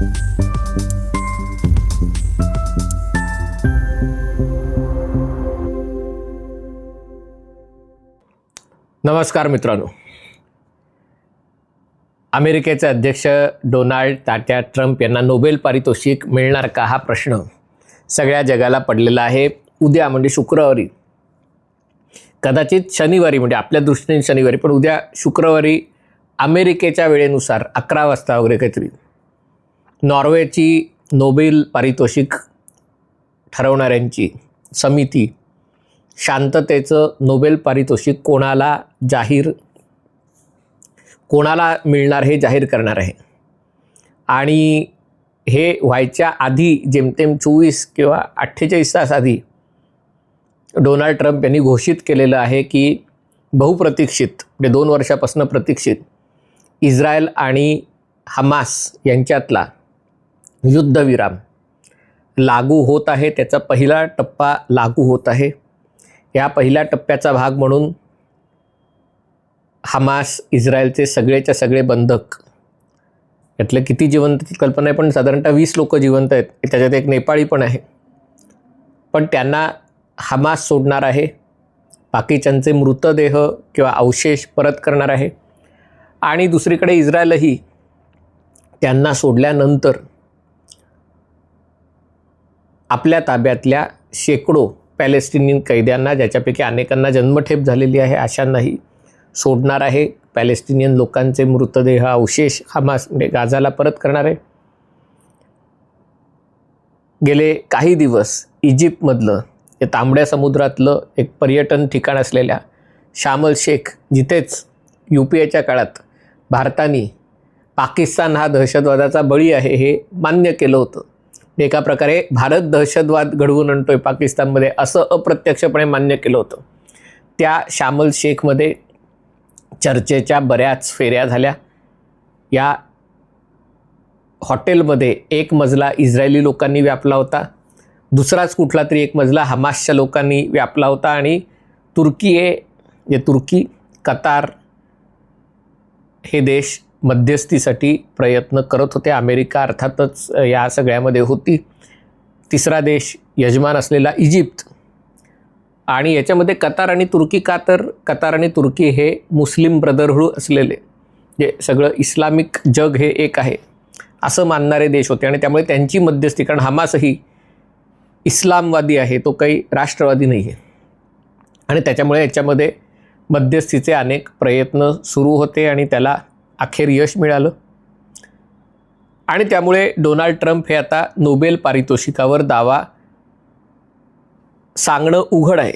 नमस्कार मित्रांनो. अमेरिकेचे अध्यक्ष डोनाल्ड तात्या ट्रम्प यांना नोबेल पारितोषिक मिळणार का हा प्रश्न सगळ्या जगाला पडलेला आहे. उद्या म्हणजे शुक्रवारी. कदाचित शनिवारी म्हणजे आपल्या दृष्टीने शनिवारी पण उद्या शुक्रवारी अमेरिकेच्या वेळेनुसार अकरा वाजता वगैरे काहीतरी. नॉर्वेची नोबेल पारितोषिक ठरवणाऱ्यांची समिती शांततेचं नोबेल पारितोषिक कोणाला जाहीर कोणाला मिळणार हे जाहीर करणार आहे. आणि हे व्हायच्या आधी जेमतेम चोवीस किंवा अठ्ठेचाळीस तास आधी डोनाल्ड ट्रम्प यांनी घोषित केलेलं आहे की बहुप्रतीक्षित म्हणजे दोन वर्षापासून प्रतीक्षित इस्रायल आणि हमास यांच्यातला युद्धविराम. लागू होत आहे त्याचा पहिला टप्पा लागू होत आहे. या पहिल्या टप्प्याचा भाग म्हणून हमास इस्रायलचे सगळेच्या सगळे बंधक. यातले किती जिवंत कल्पना आहे पण साधारणतः वीस लोक जिवंत आहेत. त्याच्यात एक नेपाळी पण आहे. पण त्यांना हमास सोडणार आहे. बाकीच्यांचे मृतदेह किंवा अवशेष परत करणार आहे. आणि दुसरीकडे इस्रायलही त्यांना सोडल्यानंतर आपल्या ताब्यातल्या शेकडो पॅलेस्टिनियन कैद्यांना ज्याच्यापैकी अनेकांना जन्मठेप झालेली आहे अशांनाही सोडणार आहे. पॅलेस्टिनियन लोकांचे मृतदेह अवशेष हमास म्हणजे गाजाला परत करणार आहे. गेले काही दिवस इजिप्तमधलं हे तांबड्या समुद्रातलं एक पर्यटन ठिकाण असलेल्या शामल शेख जिथेच यू पी एच्या काळात भारताने पाकिस्तान हा दहशतवादाचा बळी आहे हे मान्य केलं होतं. एका प्रकारे भारत दहशतवाद घडवून आणतोय पाकिस्तानमध्ये असं अप्रत्यक्षपणे मान्य केलं होतं. त्या शामल शेखमध्ये चर्चेच्या बऱ्याच फेऱ्या झाल्या. या हॉटेलमध्ये एक मजला इस्रायली लोकांनी व्यापला होता. दुसराच कुठला तरी एक मजला हमासच्या लोकांनी व्यापला होता आणि तुर्की हे जे तुर्की कतार हे देश मध्यस्थीसाठी प्रयत्न करत होते. अमेरिका अर्थातच या सगळ्यामध्ये होती. तिसरा देश यजमान असलेला इजिप्त. आणि याच्यामध्ये कतार आणि तुर्की का तर कतार आणि तुर्की हे मुस्लिम ब्रदरहूड असलेले. जे सगळं इस्लामिक जग हे एक आहे. असं मानणारे देश होते. आणि त्यामुळे त्यांची मध्यस्थी कारण हमासही इस्लामवादी आहे तो काही राष्ट्रवादी नाही आहे आणि त्याच्यामुळे याच्यामध्ये मध्यस्थीचे अनेक प्रयत्न सुरू होते आणि त्याला अखेर यश मिळालं. आणि त्यामुळे डोनाल्ड ट्रम्प हे आता नोबेल पारितोषिकावर दावा सांगणं उघड आहे.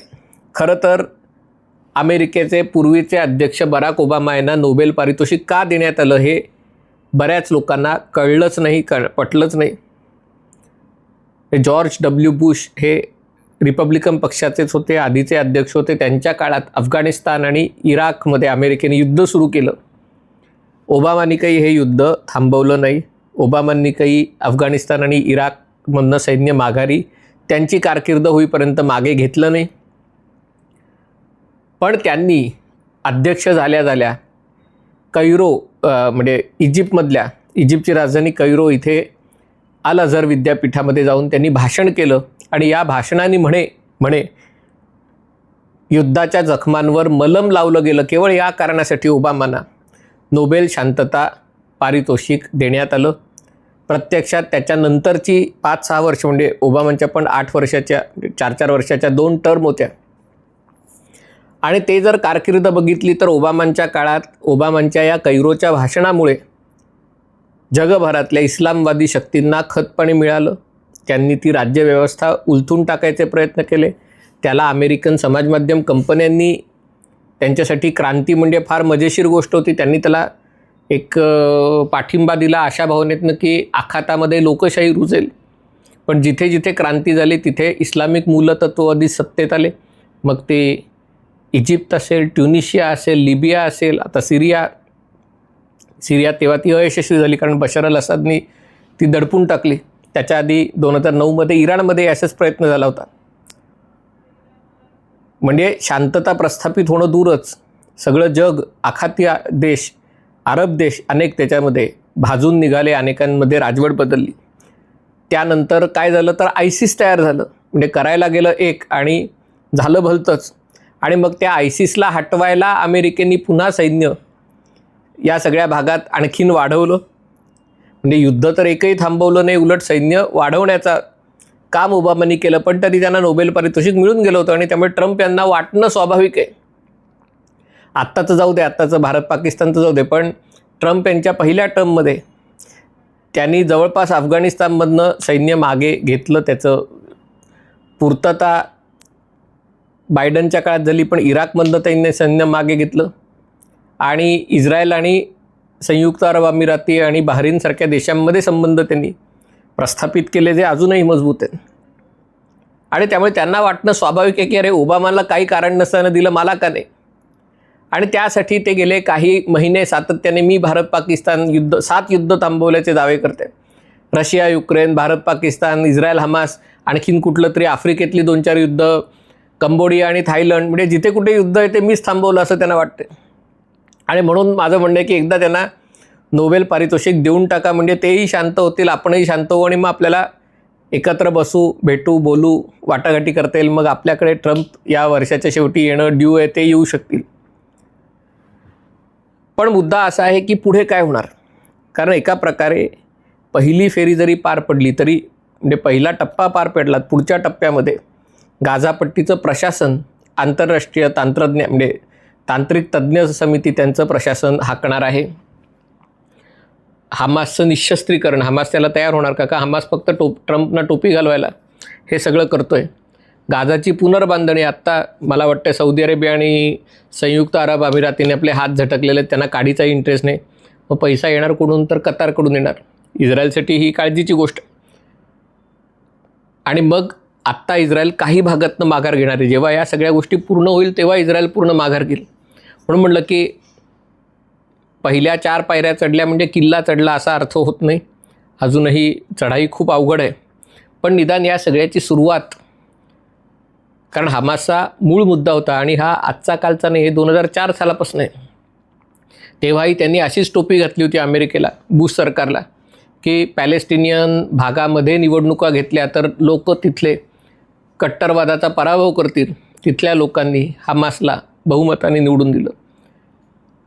खरं तर अमेरिकेचे पूर्वीचे अध्यक्ष बराक ओबामा यांना नोबेल पारितोषिक का देण्यात आलं हे बऱ्याच लोकांना कळलंच नाही कळ पटलंच नाही. जॉर्ज डब्ल्यू बुश हे रिपब्लिकन पक्षाचेच होते आधीचे अध्यक्ष होते. त्यांच्या काळात अफगाणिस्तान आणि इराकमध्ये अमेरिकेने युद्ध सुरू केलं. ओबामांनी काही हे युद्ध थांबवलं नाही. ओबामांनी काही अफगाणिस्तान आणि इराकमधनं सैन्य माघारी त्यांची कारकीर्द होईपर्यंत मागे घेतलं नाही. पण त्यांनी अध्यक्ष झाल्या झाल्या कैरो म्हणजे इजिप्तमधल्या इजिप्तची राजधानी कैरो इथे अल अझर विद्यापीठामध्ये जाऊन त्यांनी भाषण केलं आणि या भाषणाने म्हणे म्हणे युद्धाच्या जखमांवर मलम लावलं गेलं. केवळ या कारणासाठी ओबामांना नोबेल शांतता पारितोषिक देण्यात आलं. प्रत्यक्षात त्याच्यानंतरची पाच सहा वर्ष म्हणजे ओबामांच्या पण आठ वर्षाच्या चार चार वर्षाच्या दोन टर्म होत्या. आणि ते जर कारकीर्द बघितली तर ओबामांच्या काळात ओबामांच्या या कैरोच्या भाषणामुळे जगभरातल्या इस्लामवादी शक्तींना खतपणे मिळालं. त्यांनी ती राज्यव्यवस्था उलथून टाकायचे प्रयत्न केले. त्याला अमेरिकन समाजमाध्यम कंपन्यांनी त्यांच्यासाठी क्रांती म्हणजे फार मजेशीर गोष्ट होती. त्यांनी त्याला एक पाठिंबा दिला अशा भावनेतनं की आखातामध्ये लोकशाही रुजेल. पण जिथे जिथे क्रांती झाली तिथे इस्लामिक मूलतत्ववादी सत्तेत आले. मग ते इजिप्त असेल ट्युनिशिया असेल लिबिया असेल आता सिरिया सिरिया तेव्हा ती अयशस्वी झाली कारण बशर अल असादनी ती दडपून टाकली. त्याच्या आधी दोन हजार नऊमध्ये इराणमध्ये असाच प्रयत्न झाला होता. म्हणजे शांतता प्रस्थापित होणं दूरच. सगळं जग आखाती देश अरब देश अनेक त्याच्यामध्ये भाजून निघाले अनेकांमध्ये राजवट बदलली. त्यानंतर काय झालं तर आयसिस तयार झालं. म्हणजे करायला गेलं एक आणि झालं भलतंच. आणि मग त्या आयसिसला हटवायला अमेरिकेने पुन्हा सैन्य या सगळ्या भागात आणखीन वाढवलं. म्हणजे युद्ध तर एकही थांबवलं नाही उलट सैन्य वाढवण्याचा काम ओबामांनी केलं पण तरी त्यांना नोबेल पारितोषिक मिळून गेलं होतं आणि त्यामुळे ट्रम्प यांना वाटणं स्वाभाविक आहे. आत्ताचं जाऊ दे आत्ताचं भारत पाकिस्तानचं जाऊ दे पण ट्रम्प यांच्या पहिल्या टर्ममध्ये त्यांनी जवळपास अफगाणिस्तानमधनं सैन्य मागे घेतलं त्याचं. पूर्तता बायडनच्या काळात झाली पण इराकमधलं त्यांनी सैन्य मागे घेतलं. आणि इस्रायल आणि संयुक्त अरब अमिराती आणि बहरीनसारख्या देशांमध्ये संबंध त्यांनी. प्रस्थापित केले जे अजूनही मजबूत आहेत. आणि त्यामुळे त्यांना वाटणं स्वाभाविक आहे की अरे ओबामाला काही कारण नसताना दिलं मला का नाही? आणि त्यासाठी ते गेले काही महिने सातत्याने मी भारत पाकिस्तान युद्ध सात युद्ध थांबवल्याचे दावे करते. Russia Ukraine Bharat Pakistan Israel Hamas आणखीन कुठलं तरी आफ्रिकेतली दोन चार युद्ध कंबोडिया आणि थायलंड म्हणजे जिथे कुठे युद्ध आहे ते मीच थांबवलं असं त्यांना वाटते आणि म्हणून माझं म्हणणं आहे की एकदा त्यांना नोबेल पारितोषिक देऊन टाका म्हणजे तेही शांत होतील आपणही शांत होऊ आणि मग आपल्याला एकत्र बसू भेटू बोलू वाटाघाटी करता येईल. मग आपल्याकडे ट्रम्प या वर्षाच्या शेवटी येणं ड्यू आहे ते येऊ शकतील. पण मुद्दा असा आहे की पुढे काय होणार? कारण एका प्रकारे पहिली फेरी जरी पार पडली तरी म्हणजे पहिला टप्पा पार पडला पुढच्या टप्प्यामध्ये गाझापट्टीचं प्रशासन आंतरराष्ट्रीय तंत्रज्ञ म्हणजे तांत्रिक तज्ज्ञ समिती त्यांचं प्रशासन हाकणार आहे. हमासचं निशस्त्रीकरण हमास त्याला तयार होणार का? का हमास फक्त टोप ट्रम्पनं टोपी घालवायला? हे सगळं करतो आहे गाजाची पुनर्बांधणी आत्ता मला वाटतं सौदी अरेबिया आणि संयुक्त अरब अमिरातीने आपले हात झटकलेले त्यांना काढीचा इंटरेस्ट नाही. मग पैसा येणार कुठून? तर कतारकडून येणार. इस्रायलसाठी ही काळजीची गोष्ट. आणि मग आत्ता इस्रायल काही भागातनं माघार घेणार. आहे जेव्हा या सगळ्या गोष्टी पूर्ण होईल तेव्हा इस्रायल पूर्ण माघार घेईल. म्हणून म्हटलं की पहिल्या चार पायऱ्या चढल्या म्हणजे किल्ला चढला असा अर्थ होत नाही. अजूनही चढाई खूप अवघड आहे. पण निदान या सगळ्याची सुरुवात कारण हमासचा मूळ मुद्दा होता आणि हा आजचा कालचा नाही हे दोन हजार चार सालापासून आहे. तेव्हाही त्यांनी अशीच टोपी घातली होती अमेरिकेला बुश सरकारला की पॅलेस्टिनियन भागामध्ये निवडणुका घेतल्या तर लोक तिथले कट्टरवादाचा पराभव करतील. तिथल्या लोकांनी हमासला बहुमताने निवडून दिलं.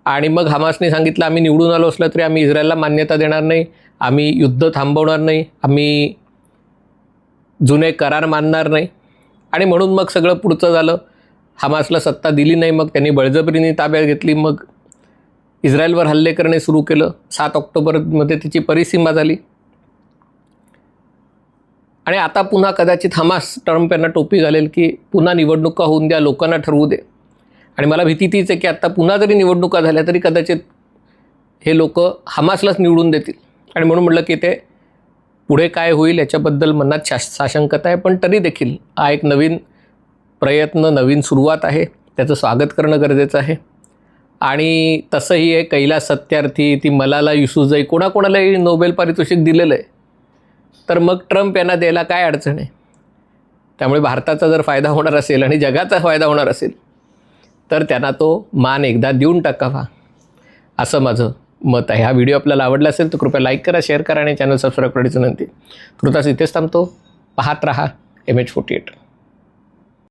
आणि मग हमासने सांगितलं आम्ही निवडून आलो असलं तरी आम्ही इस्रायलला मान्यता देणार नाही आम्ही युद्ध थांबवणार नाही आम्ही जुने करार मानणार नाही. आणि म्हणून मग सगळं पुढचं झालं. हमासला सत्ता दिली नाही मग त्यांनी बळजबरीने ताब्यात घेतली मग इस्रायलवर हल्ले करणे सुरू केलं. सात ऑक्टोबरमध्ये तिची परिसीमा झाली. आणि आता पुन्हा कदाचित हमास ट्रम्प यांना टोपी घालेल की पुन्हा निवडणुका होऊन द्या लोकांना ठरवू दे. आणि मला भीती तीच आहे की आत्ता पुन्हा जरी निवडणुका झाल्या तरी कदाचित हे लोक हमासलाच निवडून देतील. आणि म्हणून म्हटलं की ते पुढे काय होईल याच्याबद्दल मनात शा साशंकता आहे. पण तरी देखील हा एक नवीन प्रयत्न नवीन सुरुवात आहे. त्याचं स्वागत करणं गरजेचं आहे. आणि तसंही आहे कैलास सत्यार्थी ती मलाला युसुजई कोणाकोणालाही नोबेल पारितोषिक दिलेलं आहे. तर मग ट्रम्प यांना द्यायला काय अडचण आहे? त्यामुळे भारताचा जर फायदा होणार असेल आणि जगाचा फायदा होणार असेल तर त्यांना तो मान एकदा देऊन टाकावा. असं माझं मत आहे. हा व्हिडिओ आपल्याला आवडला असेल तर कृपया लाईक करा शेअर करा आणि चॅनल सबस्क्राईब करायची विनंती. कृतास इथेच थांबतो. पाहत रहा. M H forty eight